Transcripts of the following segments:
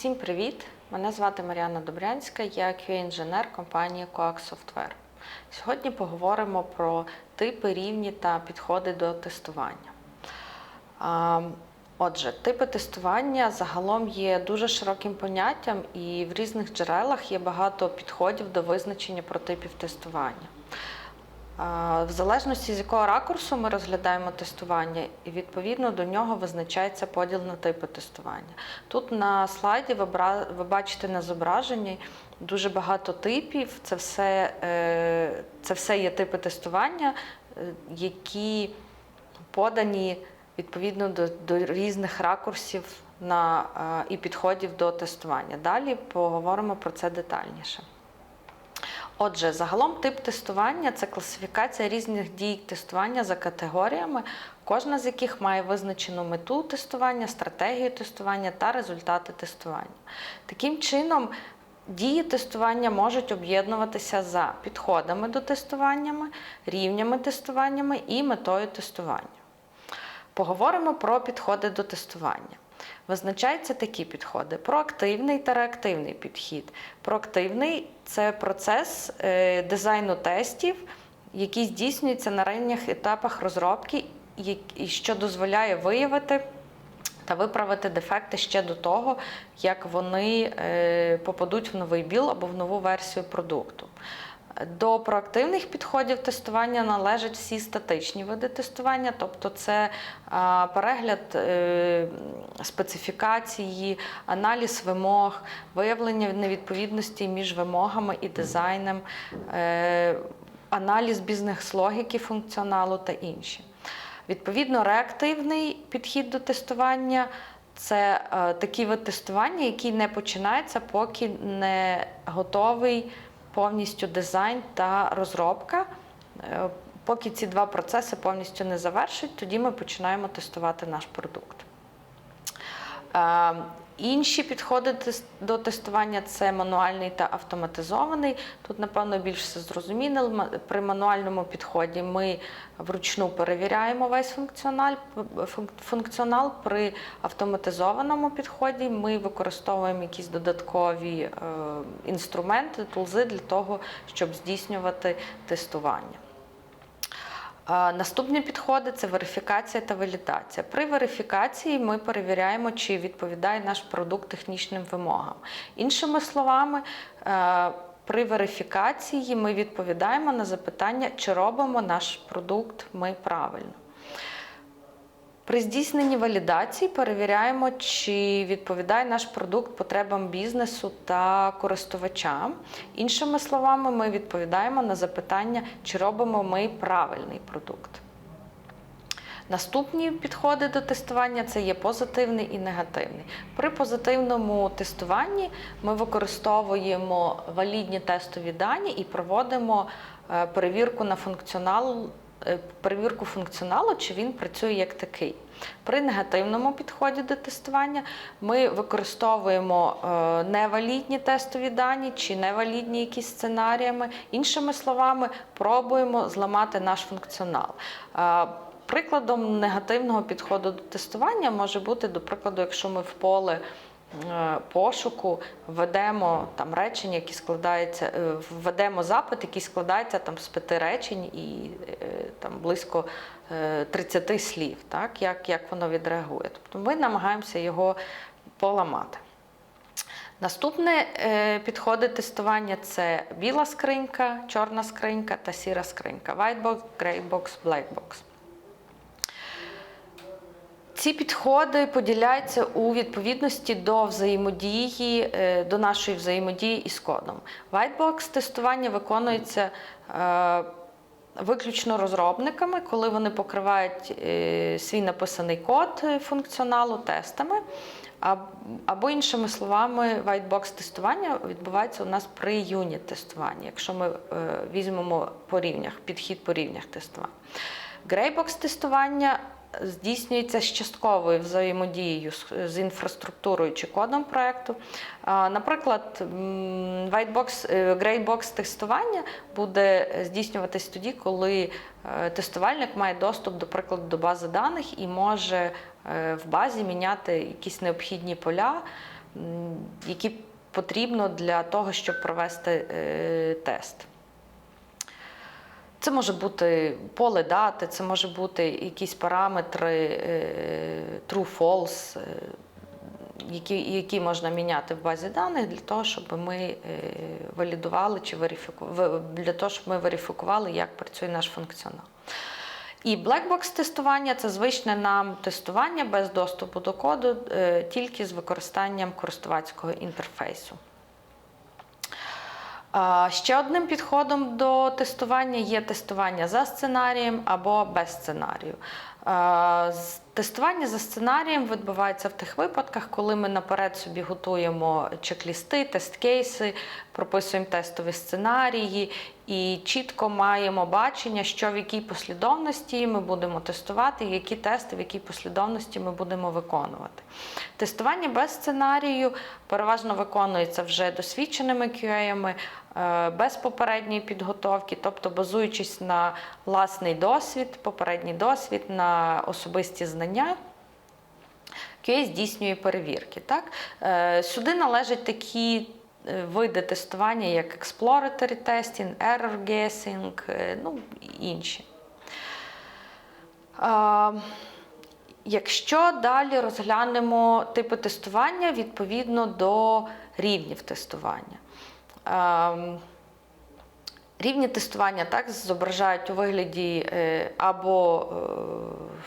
Всім привіт! Мене звати Мар'яна Добрянська, я QA-інженер компанії Coax Software. Сьогодні поговоримо про типи, рівні та підходи до тестування. Отже, типи тестування загалом є дуже широким поняттям, і в різних джерелах є багато підходів до визначення протипів тестування. В залежності з якого ракурсу ми розглядаємо тестування, і відповідно до нього визначається поділ на типи тестування. Тут на слайді ви, бачите на зображенні дуже багато типів. Це все, е, це все є типи тестування, е, які подані відповідно до, до різних ракурсів на, е, і підходів до тестування. Далі поговоримо про це детальніше. Отже, загалом тип тестування це класифікація різних дій тестування за категоріями, кожна з яких має визначену мету тестування, стратегію тестування та результати тестування. Таким чином, дії тестування можуть об'єднуватися за підходами до тестування, рівнями тестування і метою тестування. Поговоримо про підходи до тестування. Визначаються такі підходи: проактивний та реактивний підхід. Проактивний це процес е, дизайну тестів, який здійснюється на ранніх етапах розробки, і що дозволяє виявити та виправити дефекти ще до того, як вони е, попадуть в новий біл або в нову версію продукту. До проактивних підходів тестування належать всі статичні види тестування, тобто це перегляд е, специфікації, аналіз вимог, виявлення невідповідності між вимогами і дизайном, е, аналіз бізнес-логіки функціоналу та інші. Відповідно, реактивний підхід до тестування це е, такий вид тестування, який не починається, поки не готовий повністю дизайн та розробка. Е, Поки ці два процеси повністю не завершать, тоді ми починаємо тестувати наш продукт. Інші підходи до тестування це мануальний та автоматизований. Тут, напевно, більш все зрозуміло. При мануальному підході ми вручну перевіряємо весь функціонал. функціонал. При автоматизованому підході ми використовуємо якісь додаткові е, інструменти, тулзи для того, щоб здійснювати тестування. Наступні підходи це верифікація та валідація. При верифікації ми перевіряємо, чи відповідає наш продукт технічним вимогам. Іншими словами, е, при верифікації ми відповідаємо на запитання, чи робимо наш продукт ми правильно. При здійсненні валідації перевіряємо, чи відповідає наш продукт потребам бізнесу та користувачам. Іншими словами, ми відповідаємо на запитання, чи робимо ми правильний продукт. Наступні підходи до тестування це є позитивний і негативний. При позитивному тестуванні ми використовуємо валідні тестові дані і проводимо е, перевірку на функціонал, перевірку функціоналу, чи він працює як такий. При негативному підході до тестування ми використовуємо е, невалідні тестові дані чи невалідні якісь сценаріями. Іншими словами, пробуємо зламати наш функціонал. Е, Прикладом негативного підходу до тестування може бути, до прикладу, якщо ми в поле е, пошуку введемо там речення, які складаються, е, введемо запит, який складається там з п'яти речень і е, там близько е, 30 слів, так як, як воно відреагує. Тобто ми намагаємося його поламати. Наступне е, підходи тестування це біла скринька, чорна скринька та сіра скринька. White box, grey box, black box. Ці підходи поділяються у відповідності до взаємодії, е, до нашої взаємодії із кодом. Whitebox тестування виконується е, виключно розробниками, коли вони покривають е, свій написаний код функціоналу тестами. Або іншими словами, whitebox тестування відбувається у нас при юніт тестуванні, якщо ми візьмемо по рівнях, підхід по рівнях тестування. Грейбокс тестування здійснюється з частковою взаємодією з, інфраструктурою чи кодом проекту. А, Наприклад, е, тестування буде здійснюватись тоді, коли е, тестувальник має доступ, до прикладу, до бази даних і може е, в базі міняти якісь необхідні поля які потрібно для того, щоб провести е, тест. Це може бути поле дати, це може бути якісь параметри е, true-false, е, які, які можна міняти в базі даних для того, щоб ми е, валідували чи верифікували, для того, щоб ми верифікували, як працює наш функціонал. І blackbox тестування це звичне нам тестування без доступу до коду, тільки з використанням користувацького інтерфейсу. Ще одним підходом до тестування є тестування за сценарієм або без сценарію. З- Тестування за сценарієм відбувається в тих випадках, коли ми наперед собі готуємо чек-лісти, тест-кейси, прописуємо тестові сценарії і чітко маємо бачення, що в якій послідовності ми будемо тестувати, які тести в якій послідовності ми будемо виконувати. Тестування без сценарію переважно виконується вже досвідченими QA-ами, е, без попередньої підготовки, тобто базуючись на власний досвід, попередній досвід, на особисті знання. QA здійснює перевірки. Так? Е, Сюди належать такі е, види тестування, як exploratory testing, error guessing, е, ну інші. Якщо далі розглянемо типи тестування відповідно до рівнів тестування. Ем, Рівні тестування так зображають у вигляді е, або, е,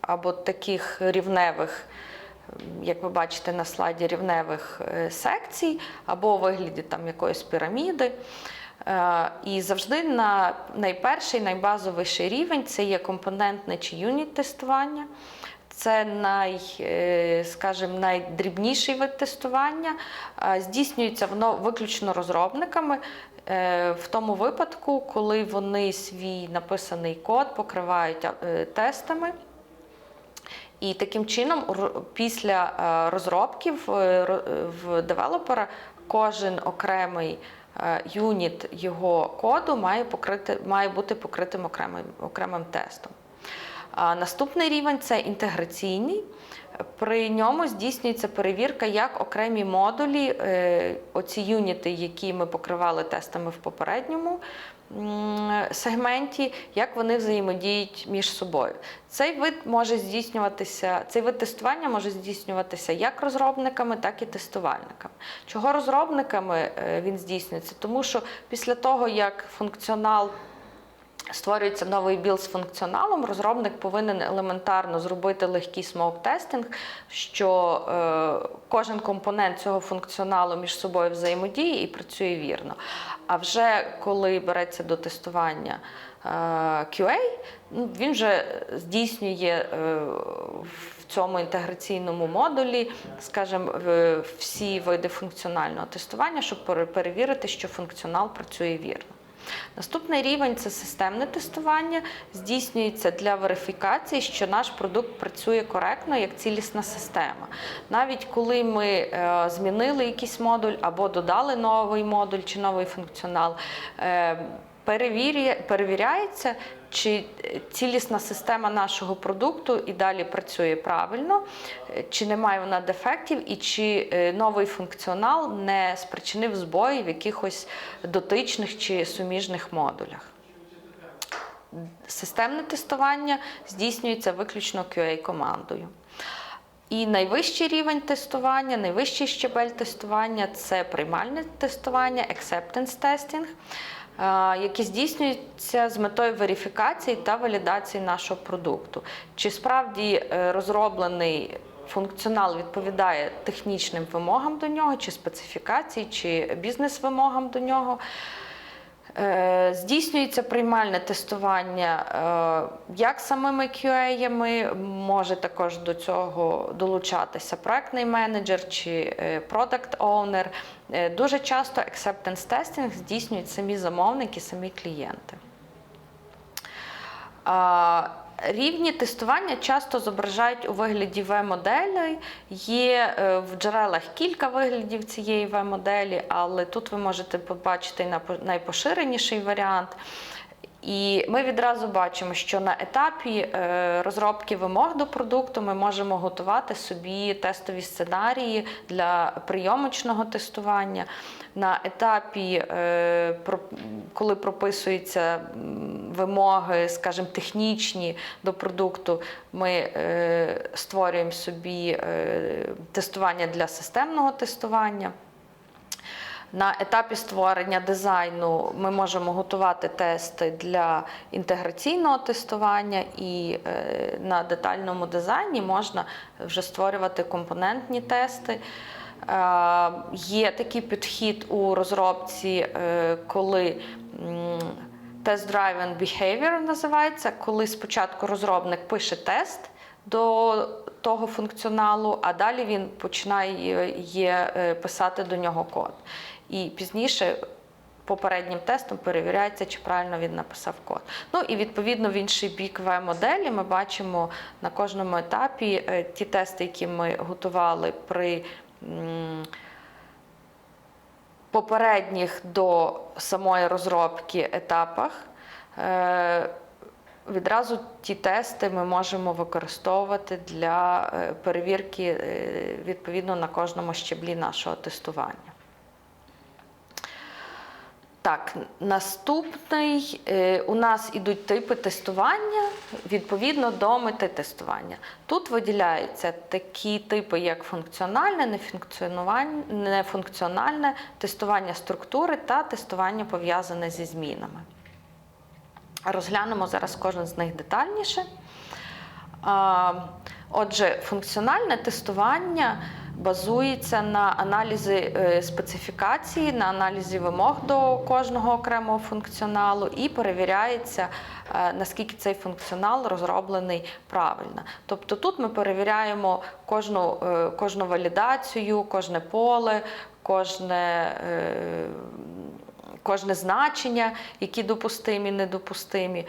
або таких рівневих, як ви бачите на слайді, рівневих е, секцій, або у вигляді там якоїсь піраміди. І завжди на найперший, найбазовіший рівень це є компонентне чи юніт тестування. Це най, е, скажімо, найдрібніший вид тестування. Здійснюється воно виключно розробниками е, в тому випадку, коли вони свій написаний код покривають е, тестами. І таким чином, після розробки в, девелопера кожен окремий юніт його коду має, покрити, має бути покритим окремим, окремим тестом. Наступний рівень це інтеграційний. При ньому здійснюється перевірка, як окремі модулі, е, оці юніти, які ми покривали тестами в попередньому сегменті, як вони взаємодіють між собою. Цей вид може здійснюватися, цей вид тестування може здійснюватися як розробниками, так і тестувальниками. Чого розробниками е, він здійснюється? Тому що після того, як функціонал Створюється новий білд з функціоналом. Розробник повинен елементарно зробити легкий смоук-тестинг, що е, кожен компонент цього функціоналу між собою взаємодіє і працює вірно. А вже коли береться до тестування е, QA, ну, він вже здійснює е, в цьому інтеграційному модулі, скажімо, всі види функціонального тестування, щоб пере- перевірити, що функціонал працює вірно. Наступний рівень це системне тестування, здійснюється для верифікації, що наш продукт працює коректно як цілісна система. Навіть коли ми е, змінили якийсь модуль або додали новий модуль чи новий функціонал, е, перевіряється, чи цілісна система нашого продукту і далі працює правильно, е, чи немає вона дефектів, і чи е, новий функціонал не спричинив збої в якихось дотичних чи суміжних модулях. Системне тестування здійснюється виключно QA-командою. І найвищий рівень тестування, найвищий щебель тестування це приймальне тестування, acceptance testing, е, здійснюються з метою верифікації та валідації нашого продукту. Чи справді е, розроблений функціонал відповідає технічним вимогам до нього, чи специфікації, чи бізнес-вимогам до нього. Е, Здійснюється приймальне тестування е, як самими QA-ями, може також до цього долучатися проектний менеджер чи продакт оунер. Е, Дуже часто acceptance testing здійснюють самі замовники, самі клієнти. Рівні тестування часто зображають у вигляді В-моделей. Є е, в джерелах кілька виглядів цієї В-моделі, але тут ви можете побачити найпоширеніший варіант. І ми відразу бачимо, що на етапі е, розробки вимог до продукту ми можемо готувати собі тестові сценарії для прийомочного тестування. На етапі, е, коли прописуються вимоги, скажімо, технічні до продукту, ми е, створюємо собі тестування для системного тестування. На етапі створення дизайну ми можемо готувати тести для інтеграційного тестування, і е, на детальному дизайні можна вже створювати компонентні тести. Е, Є такий підхід у розробці, е, коли Test-Driven Behavior називається, коли спочатку розробник пише тест до того функціоналу, а далі він починає е, писати до нього код. І пізніше попереднім тестом перевіряється, чи правильно він написав код. Ну і відповідно в інший бік В-моделі ми бачимо на кожному етапі е, ті тести, які ми готували при. Попередніх до самої розробки етапах е, відразу ті тести ми можемо використовувати для е, перевірки е, відповідно на кожному щеблі нашого тестування. Так, наступний е, у нас ідуть типи тестування відповідно до мети тестування. Тут виділяються такі типи, як функціональне, нефункціональне, тестування структури та тестування пов'язане зі змінами. Розглянемо зараз кожен з них детальніше. Отже, функціональне тестування базується на аналізі е, специфікації, на аналізі вимог до кожного окремого функціоналу і перевіряється, е, наскільки цей функціонал розроблений правильно. Тобто тут ми перевіряємо кожну, е, кожну валідацію, кожне поле, кожне. Кожне значення, які допустимі, недопустимі.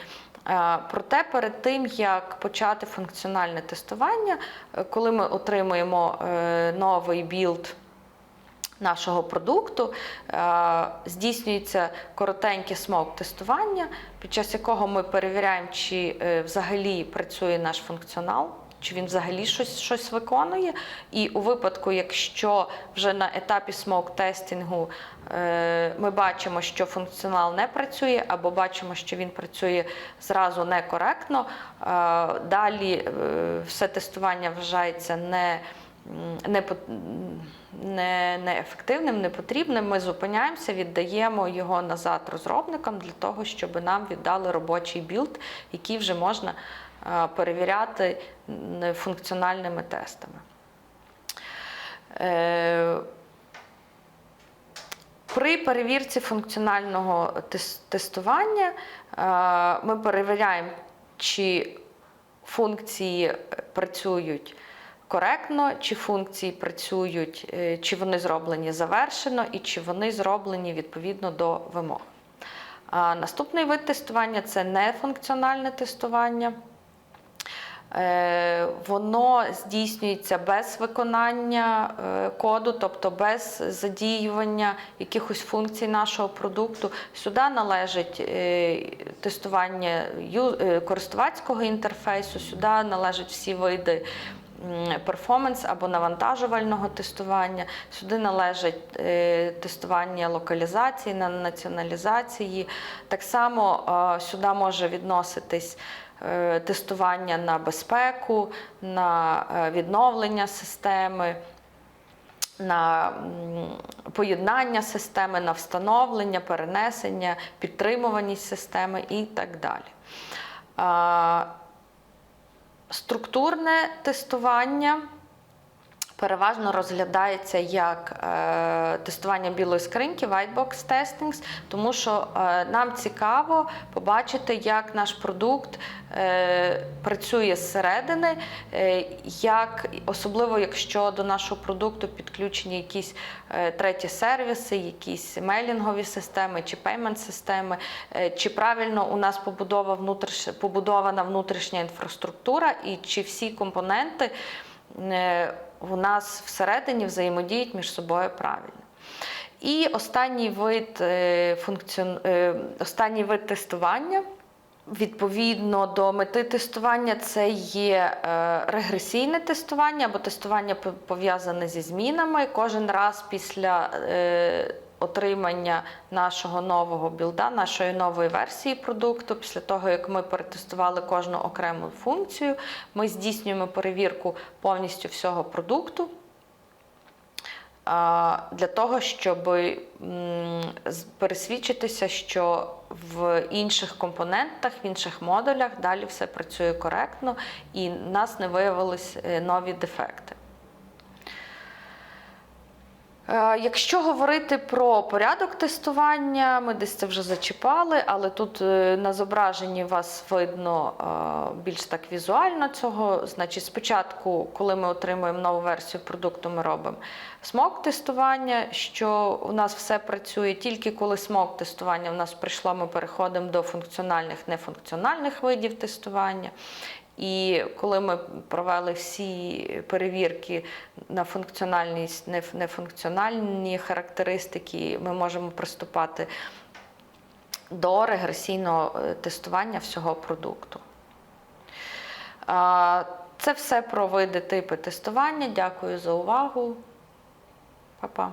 Е, Проте перед тим, як почати функціональне тестування, е, коли ми отримуємо е, новий білд нашого продукту, здійснюється коротеньке смок-тестування, під час якого ми перевіряємо, чи взагалі працює наш функціонал. Чи він взагалі щось, щось виконує? І у випадку, якщо вже на етапі смок-тестінгу е, ми бачимо, що функціонал не працює, або бачимо, що він працює зразу некоректно, е, далі е, все тестування вважається не, не, не, непотрібним. Ми зупиняємося, віддаємо його назад розробникам для того, щоб нам віддали робочий білд, який вже можна перевіряти функціональними тестами. Е, При перевірці функціонального тестування е, ми перевіряємо, чи функції працюють коректно, чи функції працюють, е, чи вони зроблені завершено, і чи вони зроблені відповідно до вимог. Наступний вид тестування це нефункціональне тестування. Е, Воно здійснюється без виконання е, коду, тобто без задіювання якихось функцій нашого продукту. Сюди належить е, тестування користувацького інтерфейсу, сюди належать всі види перформанс або навантажувального тестування. Сюди належить тестування локалізації, на націоналізації. Так само сюди може відноситись тестування на безпеку, на е, відновлення системи. На поєднання системи, на встановлення, перенесення, підтримуваність системи і так далі. Структурне тестування переважно розглядається як е, тестування білої скриньки, white box testings, тому що е, нам цікаво побачити, як наш продукт е, працює зсередини, як, особливо якщо до нашого продукту підключені якісь треті сервіси, якісь мейлінгові системи чи пеймент системи, е, чи правильно у нас побудова внутріш... побудована внутрішня інфраструктура, і чи всі компоненти у нас всередині взаємодіють між собою правильно. І останній вид, е, функціон... е, останній вид тестування Відповідно до мети тестування, це є е, регресійне тестування або тестування пов'язане зі змінами. Кожен раз після отримання нашого нового білда, нашої нової версії продукту, після того як ми перетестували кожну окрему функцію, ми здійснюємо перевірку повністю всього продукту. Для того, щоб пересвідчитися, що в інших компонентах, в інших модулях далі все працює коректно і в нас не виявились е, нові дефекти. Е, Якщо говорити про порядок тестування, ми десь це вже зачіпали, але тут е, на зображенні вас видно е, більш так візуально цього. Значить, спочатку, коли ми отримуємо нову версію продукту, ми робимо смок тестування, що у нас все працює. Тільки коли смок тестування у нас прийшло, ми переходимо до функціональних, нефункціональних видів тестування. І коли ми провели всі перевірки на функціональність, нефункціональні характеристики, ми можемо приступати до регресійного е, тестування всього продукту. Це все про види типи тестування. Дякую за увагу. Па-па.